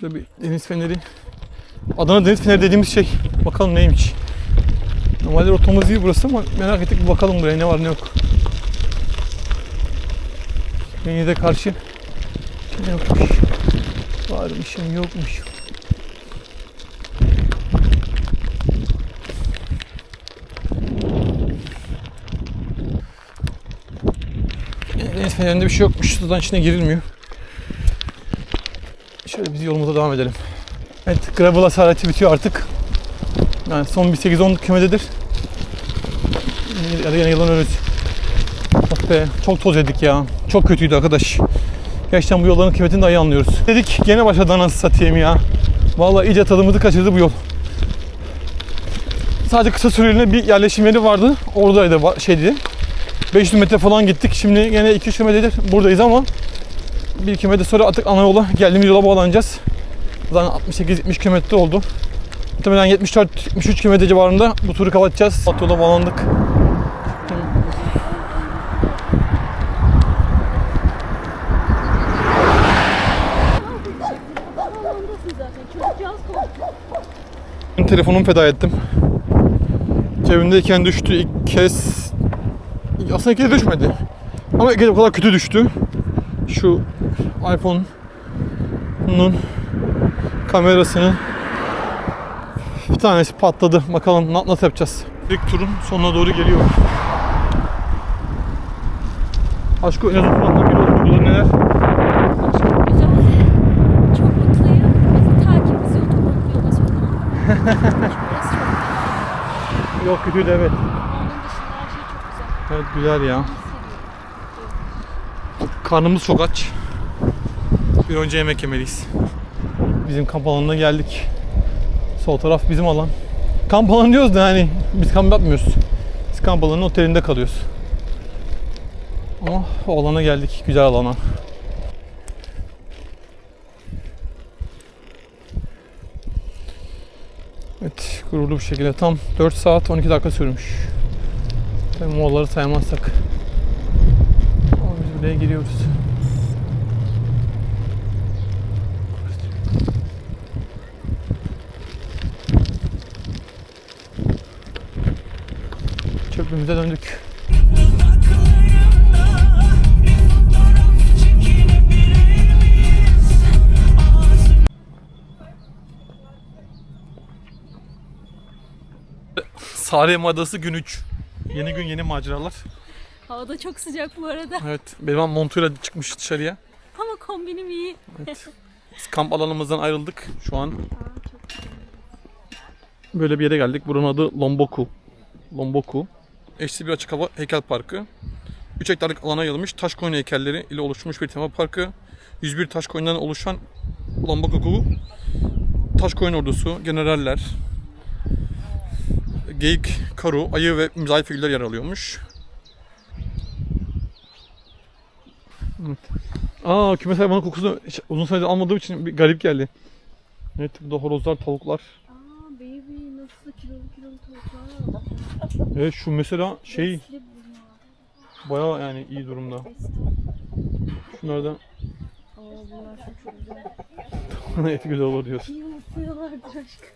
Şurada bir deniz feneri. Adana deniz feneri dediğimiz şey. Bakalım neymiş. Normalde rotamız iyi burası ama merak ettik bir bakalım buraya ne var ne yok. Denize karşı ne yokmuş. Varmışım yokmuş. Deniz fenerinde bir şey yokmuş. Sudan içine girilmiyor. Şöyle biz yolumuza devam edelim. Evet, gravel asareti bitiyor artık. Yani son bir 8-10 kilometredir. Ya da yine yılan önüz. Ah be, çok toz yedik ya. Çok kötüydü arkadaş. Gerçekten bu yolların kıymetini daha iyi anlıyoruz. Dedik gene başladı anasını satayım ya. Vallahi iyice tadımızı kaçırdı bu yol. Sadece kısa süreliğine bir yerleşim yeri vardı. Oradaydı şeydi. 500 metre falan gittik. Şimdi yine 200 kilometredir buradayız ama 1 kilometre sonra artık ana yola geldiğimiz yola bağlanacağız. Zaten 68-70 kilometre oldu. Muhtemelen 74-73 kilometre civarında bu turu kapatacağız. Alt yola bağlandık. Telefonumu feda ettim. Cebimdeyken düştü ilk kez. Aslında ilk kez düşmedi. Ama ilk kez o kadar kötü düştü. Şu iPhone'un kamerasının bir tanesi patladı. Bakalım na- nasıl yapacağız. İlk turun sonuna doğru geliyor. Aşkı en azından oldu. Burada neler? Çok mutluyum. Bizi takip bizi çok güzel. Yok kötüydü evet. Onun dışında her şey çok güzel. Evet güzel ya. Karnımız çok aç. Bir önce yemek yemeliyiz. Bizim kamp alanına geldik. Sol taraf bizim alan. Kamp alanı diyoruz da yani biz kamp yapmıyoruz. Biz kamp alanının otelinde kalıyoruz. Ama o alana geldik. Güzel alana. Evet, gururlu bir şekilde tam 4 saat 12 dakika sürmüş. Tabii molaları saymazsak. Buraya giriyoruz. Çöplüğümüze döndük. Sarıyem Adası gün 3. Yeni gün yeni maceralar. Hava da çok sıcak bu arada. Evet, benim montuyla çıkmış dışarıya. Ama kombinim iyi. Evet. Biz kamp alanımızdan ayrıldık şu an. Böyle bir yere geldik. Buranın adı Lomboku. Lomboku. Eşsiz bir açık hava heykel parkı. 3 hektarlık alana yayılmış taş koyun heykelleri ile oluşmuş bir tema parkı. 101 taş koyundan oluşan Lomboku taş koyun ordusu, generaller, geyik, karu, ayı ve mizahir figürler yer alıyormuş. Evet. Aa kümes hayvanı kokusunu uzun süredir almadığım için bir garip geldi. Evet burada horozlar, tavuklar. Aa baby nasıl kilolu kilolu tavuklar. Evet şu mesela şey bayağı yani iyi durumda. Şunlardan Aa bunlar çok güzel. eti güzel olur diyorsun. Yumurtluyorlardır aşkım.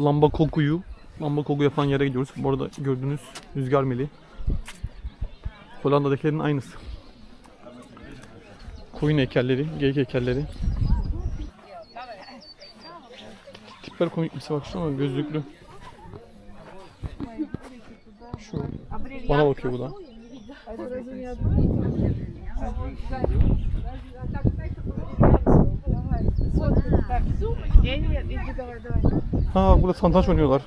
Lamba kokuyu, lamba koku yapan yere gidiyoruz. Bu arada gördüğünüz rüzgar meli. Hollanda'dakilerin aynısı. Koyun heykelleri, geyik heykelleri. Tipler komik bir baksana ama gözlüklü. Şu bana bakıyor bu da. Ha burada satranç oynuyorlar.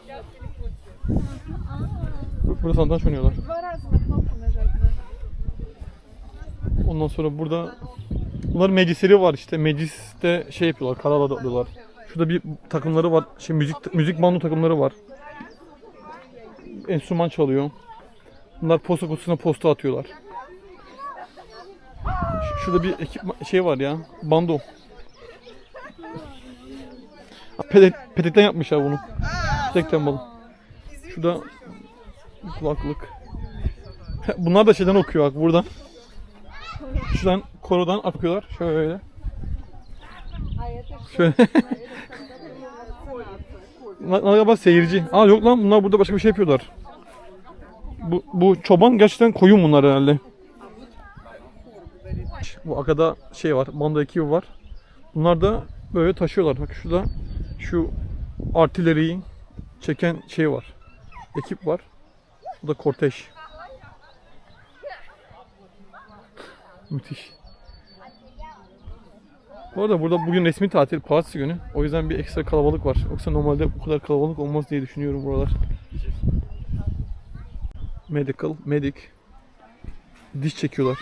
Burada satranç oynuyorlar. Ondan sonra burada bunların meclisleri var işte. Mecliste şey yapıyorlar, karar alıyorlar. Şurada bir takımları var. Şey müzik müzik bando takımları var. Enstrüman çalıyor. Bunlar posta kutusuna posta atıyorlar. Şurada bir ekip şey var ya. Bando. Petek, petekten yapmışlar bunu. Petek temalı. Şurada kulaklık. Bunlar da şeyden okuyor bak buradan. Şuradan korodan akıyorlar. Şöyle. Şöyle. Bunlar galiba seyirci. Aa yok lan bunlar burada başka bir şey yapıyorlar. Bu, bu çoban gerçekten koyun bunlar herhalde. Bu arkada şey var, banda ekibi var. Bunlar da böyle taşıyorlar. Bak şurada şu artileriyi çeken şey var. Ekip var. Bu da kortej. Müthiş. Bu arada burada bugün resmi tatil, pazartesi günü. O yüzden bir ekstra kalabalık var. Yoksa normalde bu kadar kalabalık olmaz diye düşünüyorum buralar. Medical, medic. Diş çekiyorlar.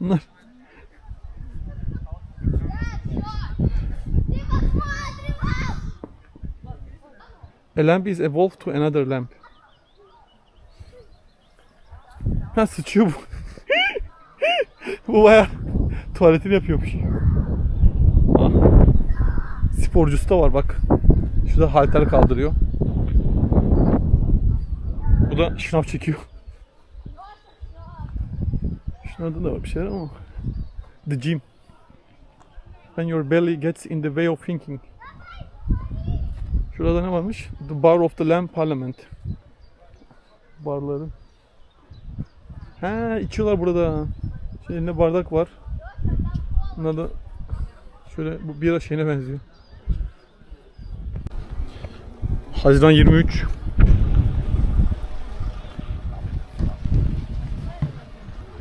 Bunlar. A lamp is evolved to another lamp. Ha sıçıyor bu. Bu baya tuvaletini yapıyormuş. Ah. Sporcusu da var bak. Şurada halter kaldırıyor. Bu da şınav çekiyor. Şunlarda da var bir şeyler ama. The gym. When your belly gets in the way of thinking. Şurada ne varmış? The Bar of the Lamb Parliament. Barları. Ha içiyorlar burada. Şey, elinde bardak var. Bunlar da şöyle bu bira şeyine benziyor. Haziran 23.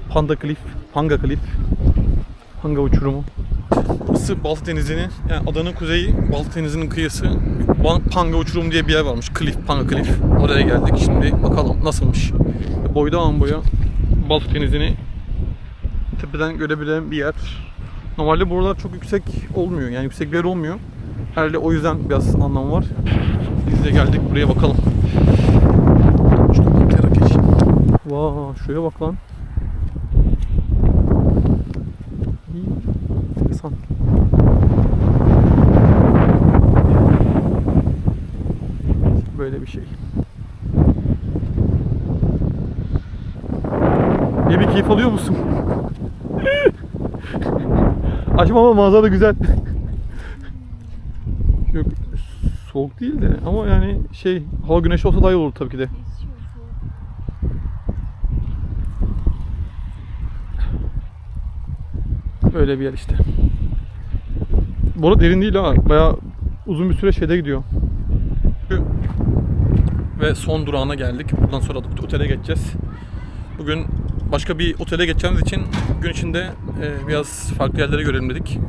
Panda Cliff, Panga Cliff, Panga uçurumu. Burası Baltı Denizi'nin, yani adanın kuzeyi Baltı Denizi'nin kıyısı. Panga uçurumu diye bir yer varmış. Cliff, Panga Cliff. Oraya geldik şimdi. Bakalım nasılmış. Boydan boya Baltı Denizi'ni tepeden görebilen bir yer. Normalde buralar çok yüksek olmuyor. Yani yüksek bir yer olmuyor. Herhalde o yüzden biraz anlamı var. Biz de geldik buraya bakalım. Şurada bir tera geçeyim. Vaa şuraya bak lan. İyi. Enteresan. Böyle bir şey. Ne bir keyif alıyor musun? Açma ama manzara da güzel. Yok soğuk değil de ama yani şey hava güneşi olsa daha iyi olur tabii ki de. Öyle bir yer işte. Bu arada derin değil ha. Bayağı uzun bir süre şeyde gidiyor. Ve son durağına geldik. Buradan sonra otele geçeceğiz. Bugün başka bir otele geçeceğimiz için gün içinde e, biraz farklı yerlere görelim dedik.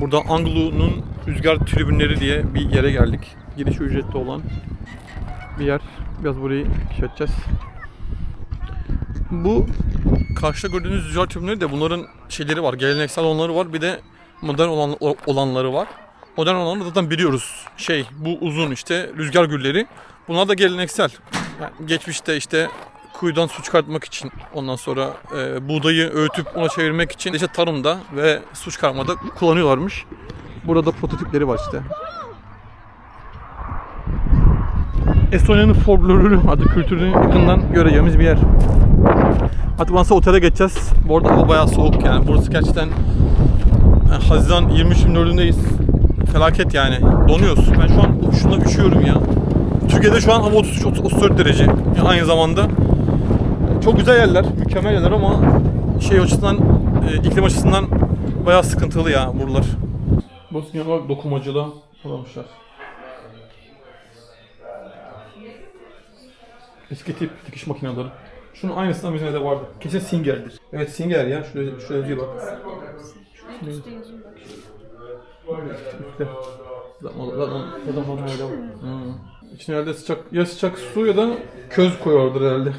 Burada Anglu'nun rüzgar tribünleri diye bir yere geldik. Girişi ücretli olan bir yer. Biraz burayı keşfedeceğiz. Bu karşıda gördüğünüz rüzgar tribünleri de bunların şeyleri var. Geleneksel olanları var. Bir de modern olan, olanları var. Modern olanları zaten biliyoruz. Şey bu uzun işte rüzgar gülleri. Bunlar da geleneksel. Yani geçmişte işte kuyudan su çıkartmak için ondan sonra e, buğdayı öğütüp ona çevirmek için işte tarımda ve su çıkarmada kullanıyorlarmış. Burada prototipleri var işte. Estonya'nın folklorunu adı kültürünü yakından göreceğimiz bir yer. Artık ondan otele geçeceğiz. Bu arada hava bayağı soğuk yani. Burası gerçekten yani Haziran 23-24'ündeyiz. Felaket yani. Donuyoruz. Ben şu an şuna üşüyorum ya. Türkiye'de şu an hava 33-34 derece. Yani aynı zamanda. Çok güzel yerler, mükemmel yerler ama şey açısından, e, iklim açısından bayağı sıkıntılı ya buralar. Bosnya bak dokumacılığa kullanmışlar. Eski tip dikiş makineleri. Şunun aynısından bizim evde vardı. Kesin Singer'dir. Evet Singer ya. Şuraya, şuraya yazıyor bak. Üstte. Zaten zaten zaten zaten öyle. İçine herhalde sıcak ya sıcak su ya da köz koyuyordur herhalde.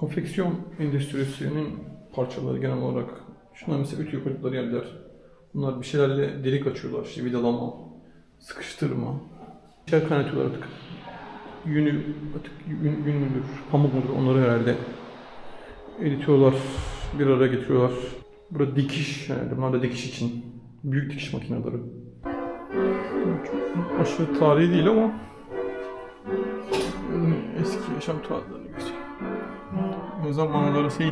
Konfeksiyon endüstrisinin parçaları genel olarak. Şunlar mesela ütü yapacakları yerler. Bunlar bir şeylerle delik açıyorlar. İşte vidalama, sıkıştırma. Bir şeyler kaynatıyorlar artık. Yünü, artık yün, yün müdür, pamuk mudur onları herhalde eritiyorlar, bir araya getiriyorlar. Burada dikiş, yani bunlar da dikiş için. Büyük dikiş makineleri. Çok aşırı tarihi değil ama eski yaşam tarzlarını gösteriyor. Mesmo agora sim.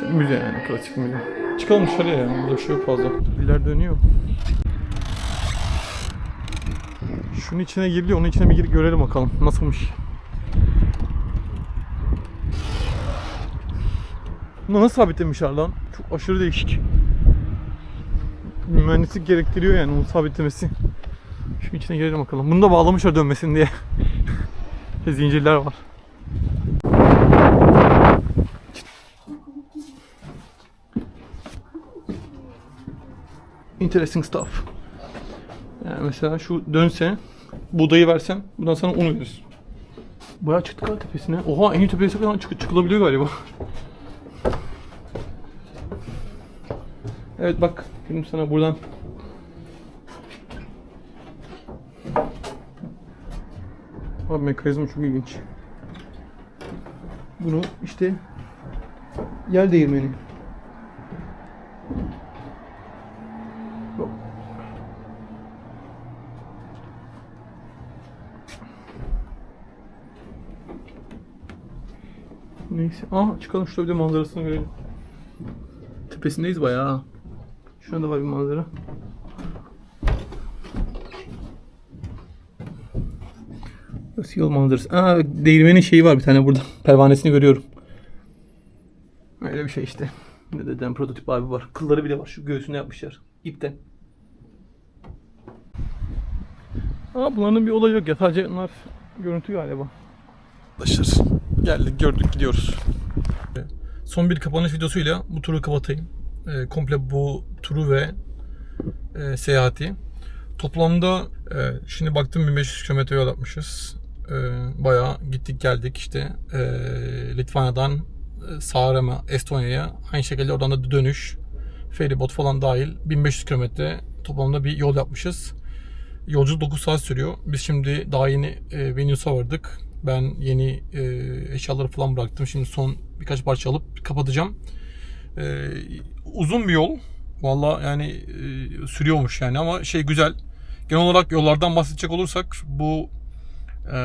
Şey, müze yani klasik müze. Çıkalım dışarıya ya. Burada şey yok fazla. Diller dönüyor. Şunun içine giriliyor. Onun içine bir girip görelim bakalım. Nasılmış. Bunu nasıl sabitlemişler lan? Çok aşırı değişik. Mühendislik gerektiriyor yani onu sabitlemesi. Şu içine girelim bakalım. Bunu da bağlamışlar dönmesin diye. Zincirler var. Interesting stuff. Yani mesela şu dönse, buğdayı versem bundan sana un verir. Bayağı çıktık ha tepesine. Oha en iyi tepesine kadar çık çıkılabiliyor galiba. Evet bak şimdi sana buradan Abi mekanizma çok ilginç. Bunu işte yer değirmeni. Neyse. Aa çıkalım şurada bir de manzarasını görelim. Tepesindeyiz bayağı. Şurada da var bir manzara. Burası yol manzarası. Aa değirmenin şeyi var bir tane burada. Pervanesini görüyorum. Öyle bir şey işte. Ne dedem prototip abi var. Kılları bile var. Şu göğsüne yapmışlar. İpten. Aa bunların bir olayı yok ya. Sadece bunlar görüntü galiba. Arkadaşlar geldik gördük gidiyoruz. Son bir kapanış videosuyla bu turu kapatayım. Ee, komple bu turu ve e, seyahati. Toplamda e, şimdi baktım 1500 km yol yapmışız. E, bayağı gittik geldik işte e, Litvanya'dan e, Saaremaa, Estonya'ya aynı şekilde oradan da dönüş feribot falan dahil 1500 km toplamda bir yol yapmışız. Yolculuk 9 saat sürüyor. Biz şimdi daha yeni e, Vilnius'a vardık. Ben yeni e, eşyaları falan bıraktım. Şimdi son birkaç parça alıp kapatacağım. E, uzun bir yol. Valla yani e, sürüyormuş yani ama şey güzel. Genel olarak yollardan bahsedecek olursak bu e,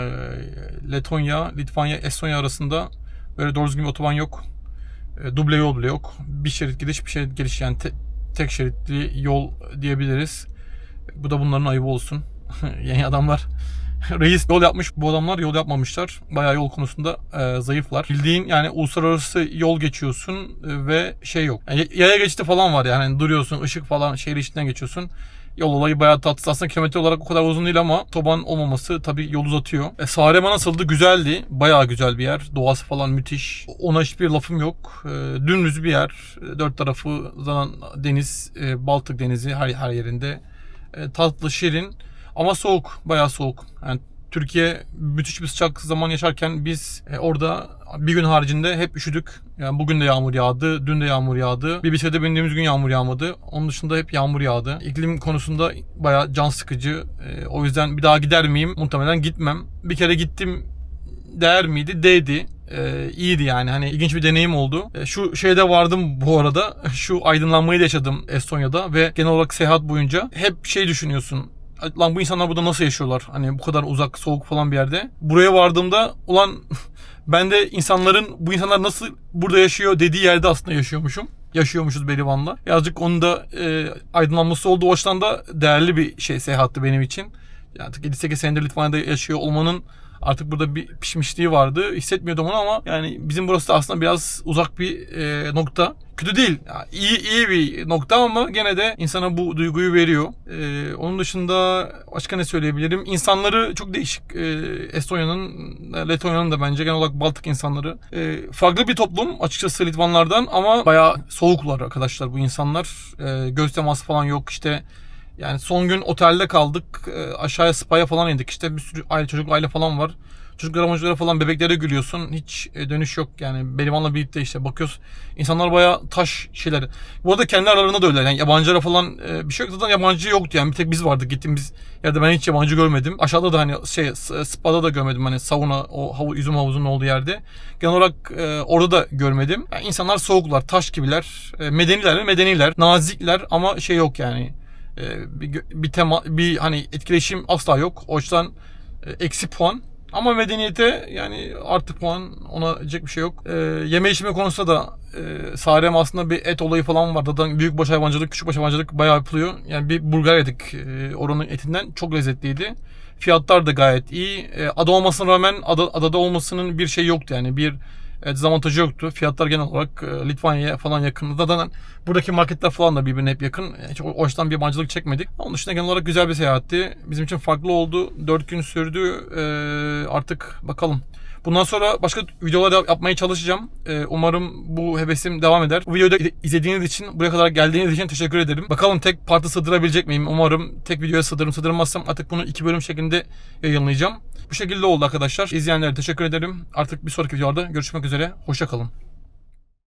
Letonya, Litvanya, Estonya arasında böyle doğru düzgün bir otoban yok. E, duble yol bile yok. Bir şerit gidiş bir şerit geliş yani te- tek şeritli yol diyebiliriz. Bu da bunların ayıbı olsun. yani adamlar reis yol yapmış bu adamlar yol yapmamışlar. Bayağı yol konusunda e, zayıflar. Bildiğin yani uluslararası yol geçiyorsun e, ve şey yok. Yani yaya geçti falan var yani Hani duruyorsun ışık falan şehir içinden geçiyorsun. Yol olayı bayağı tatsız. Aslında kilometre olarak o kadar uzun değil ama toban olmaması tabii yol uzatıyor. E, Sarema nasıldı? Güzeldi. Bayağı güzel bir yer. Doğası falan müthiş. Ona hiçbir lafım yok. E, dümdüz bir yer. E, Dört tarafı zaten deniz, e, Baltık denizi her, her yerinde. E, tatlı, şirin ama soğuk. Bayağı soğuk. Yani Türkiye müthiş bir sıcak zaman yaşarken biz e, orada bir gün haricinde hep üşüdük. Yani bugün de yağmur yağdı, dün de yağmur yağdı. Bir bisiklete bindiğimiz gün yağmur yağmadı. Onun dışında hep yağmur yağdı. İklim konusunda bayağı can sıkıcı. E, o yüzden bir daha gider miyim? Muhtemelen gitmem. Bir kere gittim değer miydi? Değdi. Ee, iyiydi yani hani ilginç bir deneyim oldu. Ee, şu şeyde vardım bu arada. Şu aydınlanmayı da yaşadım Estonya'da ve genel olarak seyahat boyunca hep şey düşünüyorsun. Lan bu insanlar burada nasıl yaşıyorlar? Hani bu kadar uzak, soğuk falan bir yerde. Buraya vardığımda ulan ben de insanların bu insanlar nasıl burada yaşıyor dediği yerde aslında yaşıyormuşum. Yaşıyormuşuz Berivan'la. Birazcık onun da e, aydınlanması oldu. O açıdan da değerli bir şey seyahatti benim için. Artık 7-8 senedir Litvanya'da yaşıyor olmanın artık burada bir pişmişliği vardı. Hissetmiyordum onu ama yani bizim burası da aslında biraz uzak bir e, nokta. Kötü değil. Yani iyi iyi bir nokta ama gene de insana bu duyguyu veriyor. E, onun dışında başka ne söyleyebilirim? İnsanları çok değişik. E, Estonya'nın, Letonya'nın da bence genel olarak Baltık insanları. E, farklı bir toplum açıkçası Litvanlardan ama bayağı soğuklar arkadaşlar bu insanlar. E, göz teması falan yok işte yani son gün otelde kaldık. E, aşağıya spa'ya falan indik. İşte bir sürü aile çocuk aile falan var. Çocuklara çocuklara falan bebeklere gülüyorsun. Hiç e, dönüş yok yani. Berivan'la birlikte işte bakıyoruz. İnsanlar bayağı taş şeyler. Bu arada kendi aralarında da öyle. Yani yabancılara falan e, bir şey yok. Zaten yabancı yoktu yani. Bir tek biz vardık gittiğimiz yerde ben hiç yabancı görmedim. Aşağıda da hani şey spa'da da görmedim. Hani sauna o havu, yüzüm havuzunun olduğu yerde. Genel olarak e, orada da görmedim. Yani insanlar soğuklar, taş gibiler. Medeniler? Medeniler. Nazikler ama şey yok yani. Bir, bir tema bir hani etkileşim asla yok. O yüzden eksi puan. Ama medeniyete yani artı puan ona diyecek bir şey yok. Ee, yeme içme konusunda da e, Sarem aslında bir et olayı falan var. Zaten büyükbaş hayvancılık, küçükbaş hayvancılık bayağı yapılıyor. Yani bir burger yedik e, oranın etinden. Çok lezzetliydi. Fiyatlar da gayet iyi. E, ada olmasına rağmen ada, adada olmasının bir şey yoktu yani. Bir e, dezavantajı yoktu. Fiyatlar genel olarak e, Litvanya'ya falan yakın. Zaten buradaki marketler falan da birbirine hep yakın. Hiç o, açıdan bir yabancılık çekmedik. Onun dışında genel olarak güzel bir seyahatti. Bizim için farklı oldu. 4 gün sürdü. E, artık bakalım. Bundan sonra başka videolar yap- yapmaya çalışacağım. Ee, umarım bu hevesim devam eder. Bu videoyu izlediğiniz için, buraya kadar geldiğiniz için teşekkür ederim. Bakalım tek parti sığdırabilecek miyim? Umarım tek videoya sığdırırım. Sığdırmazsam artık bunu iki bölüm şeklinde yayınlayacağım. Bu şekilde oldu arkadaşlar. İzleyenlere teşekkür ederim. Artık bir sonraki videolarda görüşmek üzere. Hoşçakalın.